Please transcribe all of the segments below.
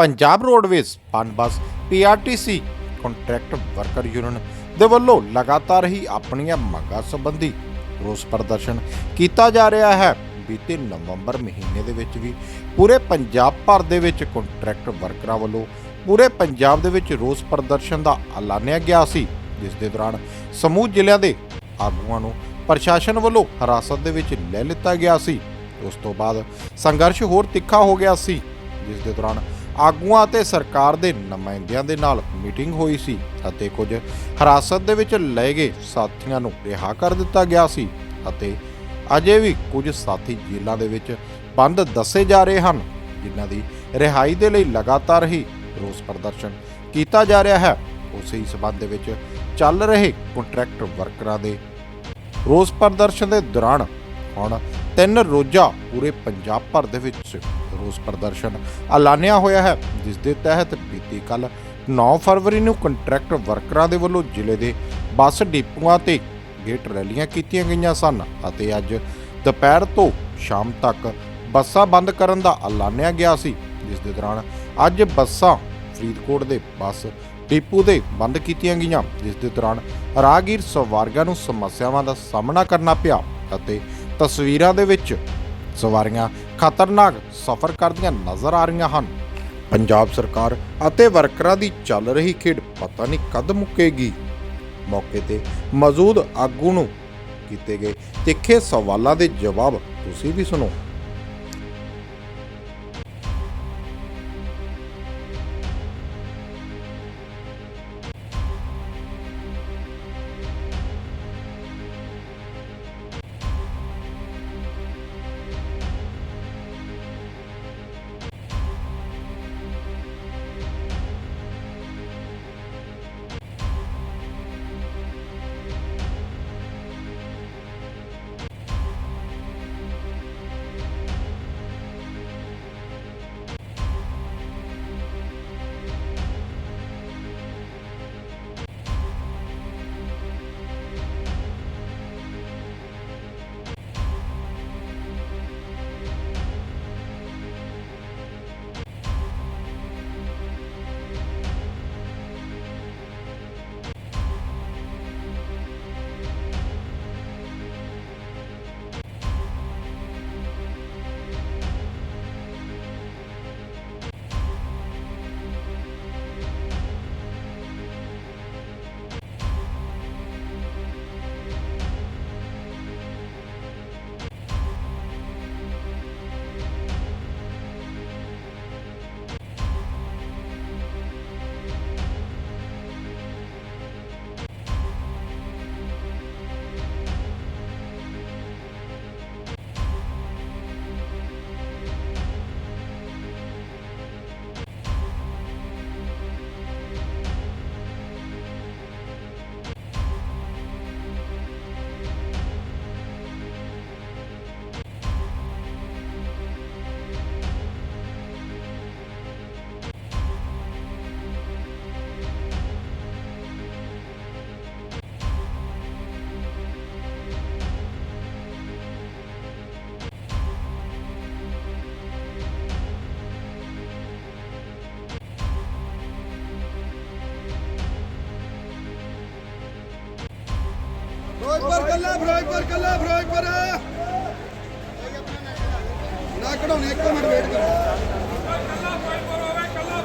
Punjab roadways PUNBUS PRTC contract worker union ਦੇ ਵੱਲੋਂ ਲਗਾਤਾਰ ਹੀ ਆਪਣੀਆਂ ਮੰਗਾਂ ਸੰਬੰਧੀ ਰੋਸ ਪ੍ਰਦਰਸ਼ਨ ਕੀਤਾ ਜਾ ਰਿਹਾ ਹੈ। ਬੀਤੇ ਨਵੰਬਰ ਮਹੀਨੇ ਦੇ ਵਿੱਚ ਵੀ ਪੂਰੇ ਪੰਜਾਬ ਭਰ ਦੇ ਵਿੱਚ ਕੰਟਰੈਕਟ ਵਰਕਰਾਂ ਵੱਲੋਂ ਪੂਰੇ ਪੰਜਾਬ ਦੇ ਵਿੱਚ ਰੋਸ ਪ੍ਰਦਰਸ਼ਨ ਦਾ ਐਲਾਨਿਆ ਗਿਆ ਸੀ, ਜਿਸ ਦੇ ਦੌਰਾਨ ਸਮੂਹ ਜ਼ਿਲ੍ਹਿਆਂ ਦੇ ਆਗੂਆਂ ਨੂੰ ਪ੍ਰਸ਼ਾਸਨ ਵੱਲੋਂ ਹਿਰਾਸਤ ਦੇ ਵਿੱਚ ਲੈ ਲਿੱਤਾ ਗਿਆ ਸੀ। ਉਸ ਤੋਂ ਬਾਅਦ ਸੰਘਰਸ਼ ਹੋਰ ਤਿੱਖਾ ਹੋ ਗਿਆ ਸੀ, ਜਿਸ ਦੇ ਦੌਰਾਨ ਆਗੂਆਂ ਅਤੇ ਸਰਕਾਰ ਦੇ ਨੁਮਾਇੰਦਿਆਂ ਦੇ ਨਾਲ ਮੀਟਿੰਗ ਹੋਈ ਸੀ ਅਤੇ ਕੁਝ ਹਿਰਾਸਤ ਦੇ ਵਿੱਚ ਲਏ ਗਏ ਸਾਥੀਆਂ ਨੂੰ ਰਿਹਾ ਕਰ ਦਿੱਤਾ ਗਿਆ ਸੀ ਅਤੇ ਅਜੇ ਵੀ ਕੁਝ ਸਾਥੀ ਜੇਲ੍ਹਾਂ ਦੇ ਵਿੱਚ ਬੰਦ ਦੱਸੇ ਜਾ ਰਹੇ ਹਨ, ਜਿਨ੍ਹਾਂ ਦੀ ਰਿਹਾਈ ਦੇ ਲਈ ਲਗਾਤਾਰ ਹੀ ਰੋਸ ਪ੍ਰਦਰਸ਼ਨ ਕੀਤਾ ਜਾ ਰਿਹਾ ਹੈ। ਉਸੇ ਹੀ ਸਬੰਧ ਦੇ ਵਿੱਚ ਚੱਲ ਰਹੇ ਕੰਟਰੈਕਟ ਵਰਕਰਾਂ ਦੇ ਰੋਸ ਪ੍ਰਦਰਸ਼ਨ ਦੇ ਦੌਰਾਨ ਹੁਣ ਤਿੰਨ ਰੋਜ਼ਾ ਪੂਰੇ ਪੰਜਾਬ ਭਰ ਦੇ ਵਿੱਚ ਰੋਸ ਪ੍ਰਦਰਸ਼ਨ ਐਲਾਨਿਆ ਹੋਇਆ ਹੈ, ਜਿਸ ਦੇ ਤਹਿਤ ਬੀਤੀ ਕੱਲ 9 ਫਰਵਰੀ ਨੂੰ ਕੰਟਰੈਕਟ ਵਰਕਰਾਂ ਦੇ ਵੱਲੋਂ ਜ਼ਿਲ੍ਹੇ ਦੇ ਬੱਸ ਡਿਪੂਆਂ ਤੇ ਗੇਟ ਰੈਲੀਆਂ ਕੀਤੀਆਂ ਗਈਆਂ ਸਨ ਅਤੇ ਅੱਜ ਦੁਪਹਿਰ ਤੋਂ ਸ਼ਾਮ ਤੱਕ ਬੱਸਾਂ ਬੰਦ ਕਰਨ ਦਾ ਐਲਾਨਿਆ ਗਿਆ ਸੀ, ਜਿਸ ਦੇ ਦੌਰਾਨ ਅੱਜ ਬੱਸਾਂ ਫਰੀਦਕੋਟ ਦੇ ਬੱਸ ਡਿਪੂ ਦੇ ਬੰਦ ਕੀਤੀਆਂ ਗਈਆਂ, ਜਿਸ ਦੇ ਦੌਰਾਨ ਰਾਹਗੀਰ ਸਵਾਰਗਾਂ ਨੂੰ ਸਮੱਸਿਆਵਾਂ ਦਾ ਸਾਹਮਣਾ ਕਰਨਾ ਪਿਆ ਅਤੇ ਤਸਵੀਰਾਂ ਦੇ ਵਿੱਚ ਸਵਾਰੀਆਂ ਖਤਰਨਾਕ ਸਫ਼ਰ ਕਰਦੀਆਂ ਨਜ਼ਰ ਆ ਰਹੀਆਂ ਹਨ। ਪੰਜਾਬ ਸਰਕਾਰ ਅਤੇ ਵਰਕਰਾਂ ਦੀ ਚੱਲ ਰਹੀ ਖੇਡ ਪਤਾ ਨਹੀਂ ਕਦ ਮੁੱਕੇਗੀ। ਮੌਕੇ ਤੇ ਮੌਜੂਦ ਆਗੂ ਨੂੰ ਕੀਤੇ ਗਏ ਤਿੱਖੇ ਸਵਾਲਾਂ ਦੇ ਜਵਾਬ ਤੁਸੀਂ ਵੀ ਸੁਣੋ। ਫਿਰੋਜ਼ਪੁਰ, ਕੱਲਾ ਫਿਰੋਜ਼ਪੁਰ ਕੱਲਾ ਫਿਰੋਜ਼ਪੁਰ। ਨਾ ਕਢਾਉਣੀ, ਇੱਕ ਮਿੰਟ ਵੇਟ ਕਰੋ।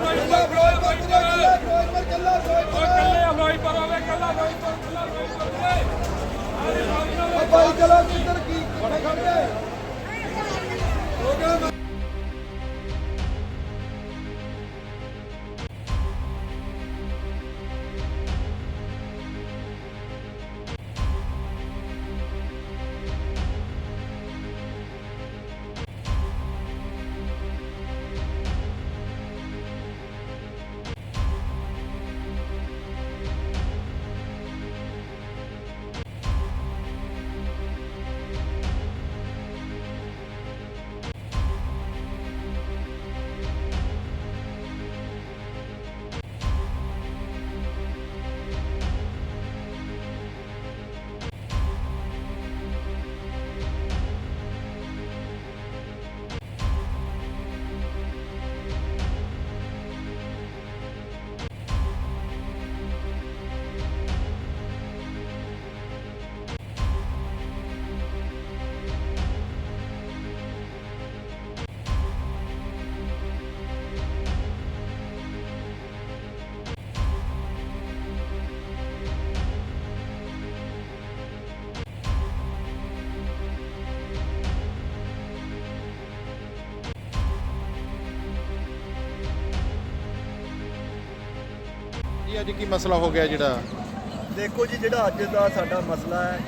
ਕੱਲਾ ਫਿਰੋਜ਼ਪੁਰ ਕੱਲਾ ਫਿਰੋਜ਼ਪੁਰ ਕੱਲਾ ਫਿਰੋਜ਼ਪੁਰ। ਉਹ ਭਾਈ, ਚਲੋ ਕਿੱਧਰ ਕੀ ਖੜੇ ਖੜੇ। ਹੋ ਗਿਆ ਅੱਜ ਕੀ ਮਸਲਾ ਹੋ ਗਿਆ ਜਿਹੜਾ? ਦੇਖੋ ਜੀ, ਜਿਹੜਾ ਅੱਜ ਦਾ ਸਾਡਾ ਮਸਲਾ ਹੈ,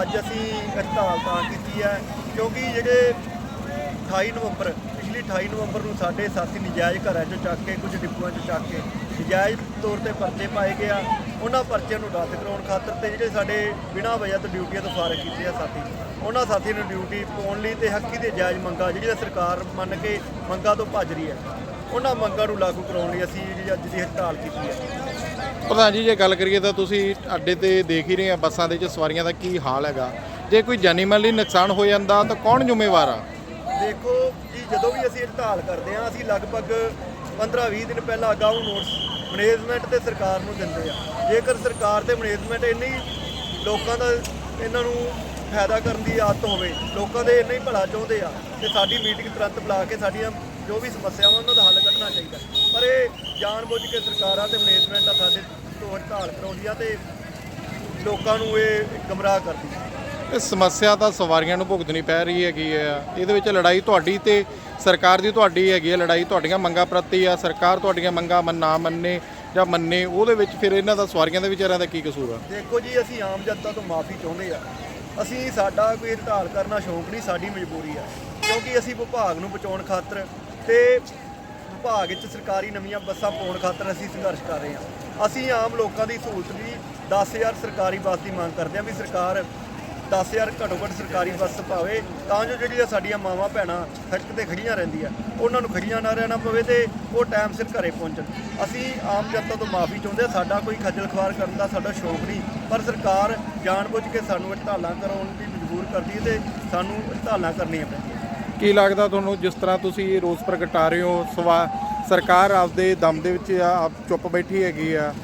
ਅੱਜ ਅਸੀਂ ਹੜਤਾਲ ਤਾਂ ਕੀਤੀ ਹੈ, ਕਿਉਂਕਿ ਜਿਹੜੇ 28 ਨਵੰਬਰ, ਪਿਛਲੀ 28 ਨਵੰਬਰ ਨੂੰ ਸਾਡੇ ਸਾਥੀ ਨਜਾਇਜ਼ ਘਰਾਂ 'ਚੋਂ ਚੱਕ ਕੇ, ਕੁਝ ਡਿਪੂਆਂ 'ਚੋਂ ਚੱਕ ਕੇ ਨਜਾਇਜ਼ ਤੌਰ ਤੇ ਪਰਚੇ ਪਾਏ ਗਏ ਆ, ਉਹਨਾਂ ਪਰਚਿਆਂ ਨੂੰ ਰੱਦ ਕਰਾਉਣ ਖਾਤਰ ਤੇ ਜਿਹੜੇ ਸਾਡੇ ਬਿਨਾਂ ਵਜ੍ਹਾ ਤੋਂ ਡਿਊਟੀਆਂ ਤੋਂ ਫਾਰਗ ਕੀਤੇ ਆ ਸਾਥੀ, ਉਹਨਾਂ ਸਾਥੀ ਨੂੰ ਡਿਊਟੀ ਪਾਉਣ ਲਈ ਤੇ ਹੱਕੀ ਦੇ ਜਾਇਜ਼ ਮੰਗਾਂ ਜਿਹੜੀਆਂ ਸਰਕਾਰ ਮੰਨ ਕੇ ਮੰਗਾਂ ਤੋਂ ਭੱਜ ਰਹੀ ਹੈ, ਉਹਨਾਂ ਮੰਗਾਂ ਨੂੰ ਲਾਗੂ ਕਰਾਉਣ ਲਈ ਅਸੀਂ ਜਿਹੜੀ ਅੱਜ ਦੀ ਹੜਤਾਲ ਕੀਤੀ ਹੈ। ਪ੍ਰਧਾਨ ਜੀ, ਜੇ ਗੱਲ ਕਰੀਏ ਤਾਂ ਤੁਸੀਂ ਅੱਡੇ ਤੇ ਦੇਖ ਹੀ ਰਹੇ ਆ, ਬੱਸਾਂ ਦੇ ਵਿੱਚ ਸਵਾਰੀਆਂ ਦਾ ਕੀ ਹਾਲ ਹੈਗਾ। ਜੇ ਕੋਈ ਜਾਨੀ ਮਾਲੀ ਨੁਕਸਾਨ ਹੋ ਜਾਂਦਾ ਤਾਂ ਕੌਣ ਜ਼ਿੰਮੇਵਾਰ ਆ? ਦੇਖੋ ਜੀ, ਜਦੋਂ ਵੀ ਅਸੀਂ ਹੜਤਾਲ ਕਰਦੇ ਹਾਂ ਅਸੀਂ ਲਗਭਗ 15-20 ਦਿਨ ਪਹਿਲਾਂ ਅਗਾਊਂ ਨੋਟਿਸ ਮੈਨੇਜਮੈਂਟ ਤੇ ਸਰਕਾਰ ਨੂੰ ਦਿੰਦੇ ਆ। ਜੇਕਰ ਸਰਕਾਰ ਤੇ ਮੈਨੇਜਮੈਂਟ ਇੰਨੀ ਲੋਕਾਂ ਦਾ ਇਹਨਾਂ ਨੂੰ ਫਾਇਦਾ ਕਰਨ ਦੀ ਆਦਤ ਹੋਵੇ, ਲੋਕਾਂ ਦੇ ਇੰਨਾ ਹੀ ਭਲਾ ਚਾਹੁੰਦੇ ਆ ਤੇ ਸਾਡੀ ਮੀਟਿੰਗ ਤੁਰੰਤ ਬੁਲਾ ਕੇ ਸਾਡੀਆਂ ਜੋ ਵੀ ਸਮੱਸਿਆਵਾਂ ਉਹਨਾਂ ਦਾ ਹੱਲ ਕੱਢਣਾ ਚਾਹੀਦਾ। ਪਰ ਇਹ ਜਾਣਬੁੱਝ ਕੇ ਸਰਕਾਰਾਂ ਤੇ ਮੈਨੇਜਮੈਂਟ ਆ ਸਾਡੇ ਤੋਂ ਹੜਤਾਲ ਕਰਾਉਂਦੀਆਂ ਤੇ ਲੋਕਾਂ ਨੂੰ ਇਹ ਗਮਰਾਹ ਕਰਦੀ ਇਹ ਸਮੱਸਿਆ ਤਾਂ ਸਵਾਰੀਆਂ ਨੂੰ ਭੁਗਤਣੀ ਪੈ ਰਹੀ ਹੈਗੀ ਆ। ਇਹਦੇ ਵਿੱਚ ਲੜਾਈ ਤੁਹਾਡੀ ਤੇ ਸਰਕਾਰ ਦੀ ਤੁਹਾਡੀ ਹੈਗੀ ਹੈ ਲੜਾਈ ਤੁਹਾਡੀਆਂ ਮੰਗਾਂ ਪ੍ਰਤੀ ਆ। ਸਰਕਾਰ ਤੁਹਾਡੀਆਂ ਮੰਗਾਂ ਮੰਨ- ਨਾ ਮੰਨੇ ਜਾਂ ਮੰਨੇ ਉਹਦੇ ਵਿੱਚ ਫਿਰ ਇਹਨਾਂ ਦਾ ਸਵਾਰੀਆਂ ਦੇ ਵਿਚਾਰਿਆਂ ਦਾ ਕੀ ਕਸੂਰ ਆ? ਦੇਖੋ ਜੀ ਅਸੀਂ ਆਮ ਜਨਤਾ ਤੋਂ ਮਾਫੀ ਚਾਹੁੰਦੇ ਆ। ਅਸੀਂ ਸਾਡਾ ਕੋਈ ਹੜਤਾਲ ਕਰਨਾ ਸ਼ੌਂਕ ਨਹੀਂ ਸਾਡੀ ਮਜਬੂਰੀ ਆ। ਕਿਉਂਕਿ ਅਸੀਂ ਵਿਭਾਗ ਨੂੰ ਬਚਾਉਣ ਖਾਤਰ ਤੇ ਵਿਭਾਗ ਵਿੱਚ ਸਰਕਾਰੀ ਨਵੀਆਂ ਬੱਸਾਂ ਪਾਉਣ ਖਾਤਰ ਅਸੀਂ ਸੰਘਰਸ਼ ਕਰ ਰਹੇ ਹਾਂ। ਅਸੀਂ ਆਮ ਲੋਕਾਂ ਦੀ ਸਹੂਲਤ ਲਈ 10000 ਸਰਕਾਰੀ ਬੱਸ ਦੀ ਮੰਗ ਕਰਦੇ ਹਾਂ ਵੀ ਸਰਕਾਰ 10000 ਘੱਟੋ ਘੱਟ ਸਰਕਾਰੀ ਬੱਸ ਪਾਵੇ, ਤਾਂ ਜੋ ਜਿਹੜੀਆਂ ਸਾਡੀਆਂ ਮਾਵਾਂ ਭੈਣਾਂ ਸੜਕ ਤੇ ਖੜੀਆਂ ਰਹਿੰਦੀਆਂ, ਉਹਨਾਂ ਨੂੰ ਖੜੀਆਂ ਨਾ ਰਹਿਣਾ ਪਵੇ ਤੇ ਉਹ ਟਾਈਮ ਸਿਰ ਘਰੇ ਪਹੁੰਚਣ। ਅਸੀਂ ਆਮ ਜਨਤਾ ਤੋਂ ਮਾਫੀ ਚਾਹੁੰਦੇ ਹਾਂ, ਸਾਡਾ ਕੋਈ ਖੱਜਲ ਖਵਾਰ ਕਰਨ ਦਾ ਸਾਡਾ ਸ਼ੌਕ ਨਹੀਂ, ਪਰ ਸਰਕਾਰ ਜਾਣਬੁੱਝ ਕੇ ਸਾਨੂੰ ਹੜਤਾਲਾਂ ਕਰਾਉਣ ਦੀ ਮਜਬੂਰ ਕਰਦੀ ਹੈ ਤੇ ਸਾਨੂੰ ਹੜਤਾਲਾਂ ਕਰਨੀਆਂ ਪੈਂਦੀਆਂ। ਕੀ ਲੱਗਦਾ ਤੁਹਾਨੂੰ ਜਿਸ ਤਰ੍ਹਾਂ ਤੁਸੀਂ ਇਹ ਰੋਸ ਪ੍ਰਗਟਾ ਰਹੇ ਹੋ? ਸਵਾ ਸਰਕਾਰ ਆਪਦੇ ਦਮ ਦੇ ਵਿੱਚ ਆ, ਆਪ ਚੁੱਪ ਬੈਠੀ ਹੈਗੀ ਆ।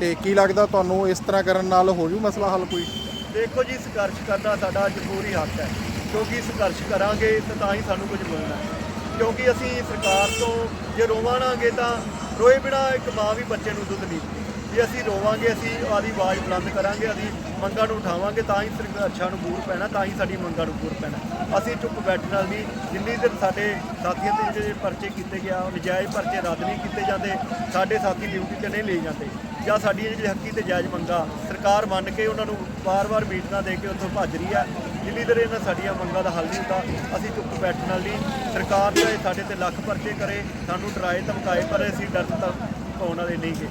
ਤੇ ਕੀ ਲੱਗਦਾ ਤੁਹਾਨੂੰ ਇਸ ਤਰ੍ਹਾਂ ਕਰਨ ਨਾਲ ਹੋ ਜੂ ਮਸਲਾ ਹੱਲ ਕੋਈ? ਦੇਖੋ ਜੀ, ਸੰਘਰਸ਼ ਕਰਨਾ ਸਾਡਾ ਜ਼ਰੂਰੀ ਹੱਕ ਹੈ। ਕਿਉਂਕਿ ਸੰਘਰਸ਼ ਕਰਾਂਗੇ ਤਾਂ ਤਾਂ ਹੀ ਸਾਨੂੰ ਕੁਝ ਮਿਲਣਾ ਕਿਉਂਕਿ ਅਸੀਂ ਸਰਕਾਰ ਤੋਂ ਜੇ ਰੋਵਾਂਗੇ ਤਾਂ ਰੋਏ ਬਿਨਾ ਇੱਕ ਮਾਂ ਵੀ ਬੱਚੇ ਨੂੰ ਦੁੱਧ ਨਹੀਂ ਜੇ ਅਸੀਂ ਰੋਵਾਂਗੇ, ਅਸੀਂ ਆਦੀ ਆਵਾਜ਼ ਬੁਲੰਦ ਕਰਾਂਗੇ, ਅਸੀਂ ਮੰਗਾਂ ਨੂੰ ਉਠਾਵਾਂਗੇ, ਤਾਂ ਹੀ ਸੰਘਰਸ਼ਾਂ ਨੂੰ ਬੂਰ ਪੈਣਾ, ਤਾਂ ਹੀ ਸਾਡੀ ਮੰਗਾਂ ਨੂੰ ਬੂਰ ਪੈਣਾ। ਅਸੀਂ ਚੁੱਪ ਬੈਠਣ ਨਾਲ ਵੀ ਜਿੰਨੀ ਦੇਰ ਸਾਡੇ ਸਾਥੀਆਂ ਤੇ ਜਿਹੜੇ ਪਰਚੇ ਕੀਤੇ ਗਿਆ ਨਜਾਇਜ਼ ਪਰਚੇ ਰੱਦ ਨਹੀਂ ਕੀਤੇ ਜਾਂਦੇ, ਸਾਡੇ ਸਾਥੀ ਡਿਊਟੀ ਤੇ ਨਹੀਂ ਲਏ ਜਾਂਦੇ, ਜਾਂ ਸਾਡੀਆਂ ਜਿਹੜੀ ਹੱਕੀ ਤੇ ਜਾਇਜ਼ ਮੰਗਾਂ, ਸਰਕਾਰ ਮੰਨ ਕੇ ਉਹਨਾਂ ਨੂੰ ਵਾਰ-ਵਾਰ ਮੀਟਿੰਗਾਂ ਦੇ ਕੇ ਉੱਥੋਂ ਭੱਜ ਰਹੀ ਹੈ ਜਿੰਨੀ ਦੇਰ ਇਹਨਾਂ ਸਾਡੀਆਂ ਮੰਗਾਂ ਦਾ ਹੱਲ ਨਹੀਂ ਹੁੰਦਾ, ਅਸੀਂ ਚੁੱਪ ਬੈਠਣ ਨਾਲ ਨਹੀਂ ਸਰਕਾਰ ਚਾਹੇ ਸਾਡੇ ਤੇ ਲੱਖ ਪਰਚੇ ਕਰੇ, ਸਾਨੂੰ ਡਰਾਏ ਧਮਕਾਏ, ਪਰ ਅਸੀਂ ਡਰ ਤਾਂ ਪਾਉਣ ਵਾਲੇ ਨਹੀਂ ਗਏ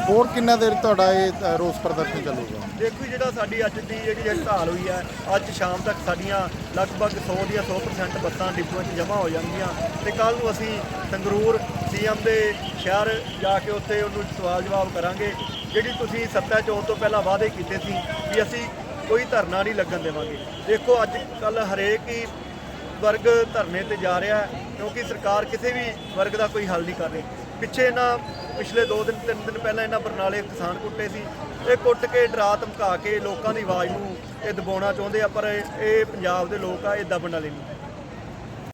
ਹੋਰ ਕਿੰਨਾ ਦੇਰ ਤੁਹਾਡਾ ਇਹ ਅ, ਰੋਸ ਪ੍ਰਦਰਸ਼ਨ ਚੱਲੂਗਾ? ਦੇਖੋ ਜੀ, ਜਿਹੜਾ ਸਾਡੀ ਅੱਜ ਦੀ ਜਿਹੜੀ ਹੜਤਾਲ ਹੋਈ ਹੈ ਅੱਜ ਸ਼ਾਮ ਤੱਕ ਸਾਡੀਆਂ ਲਗਭਗ 100 ਦੀਆਂ 100% ਬੱਸਾਂ ਡਿਪੂਆਂ 'ਚ ਜਮ੍ਹਾਂ ਹੋ ਜਾਣਗੀਆਂ ਤੇ ਕੱਲ ਨੂੰ ਅਸੀਂ ਸੰਗਰੂਰ ਸੀਐਮ ਦੇ ਸ਼ਹਿਰ ਜਾ ਕੇ ਉੱਥੇ ਉਹਨੂੰ ਸਵਾਲ ਜਵਾਬ ਕਰਾਂਗੇ ਜਿਹੜੀ ਤੁਸੀਂ ਸੱਤਾ ਚੋਣ ਤੋਂ ਪਹਿਲਾਂ ਵਾਅਦੇ ਕੀਤੇ ਸੀ ਵੀ ਅਸੀਂ ਕੋਈ ਧਰਨਾ ਨਹੀਂ ਲੱਗਣ ਦੇਵਾਂਗੇ। ਦੇਖੋ ਅੱਜ ਕੱਲ ਹਰੇਕ ਹੀ ਵਰਗ ਧਰਨੇ ਤੇ ਜਾ ਰਿਹਾ ਹੈ ਕਿਉਂਕਿ ਸਰਕਾਰ ਕਿਸੇ ਵੀ ਵਰਗ ਦਾ ਕੋਈ ਹੱਲ ਨਹੀਂ ਕਰ ਰਹੀ। ਪਿੱਛੇ ਇਹਨਾਂ ਪਿਛਲੇ 2 ਦਿਨ 3 ਦਿਨ ਪਹਿਲਾਂ ਇਹਨਾਂ ਬਰਨਾਲੇ ਕਿਸਾਨ ਕੁੱਟੇ ਸੀ। ਇਹ ਕੁੱਟ ਕੇ ਡਰਾ ਧਮਕਾ ਕੇ ਲੋਕਾਂ ਦੀ ਆਵਾਜ਼ ਨੂੰ ਇਹ ਦਬਾਉਣਾ ਚਾਹੁੰਦੇ ਆ, ਪਰ ਇਹ ਪੰਜਾਬ ਦੇ ਲੋਕ ਆ, ਇਹ ਦਬਣ ਵਾਲੇ ਨਹੀਂ।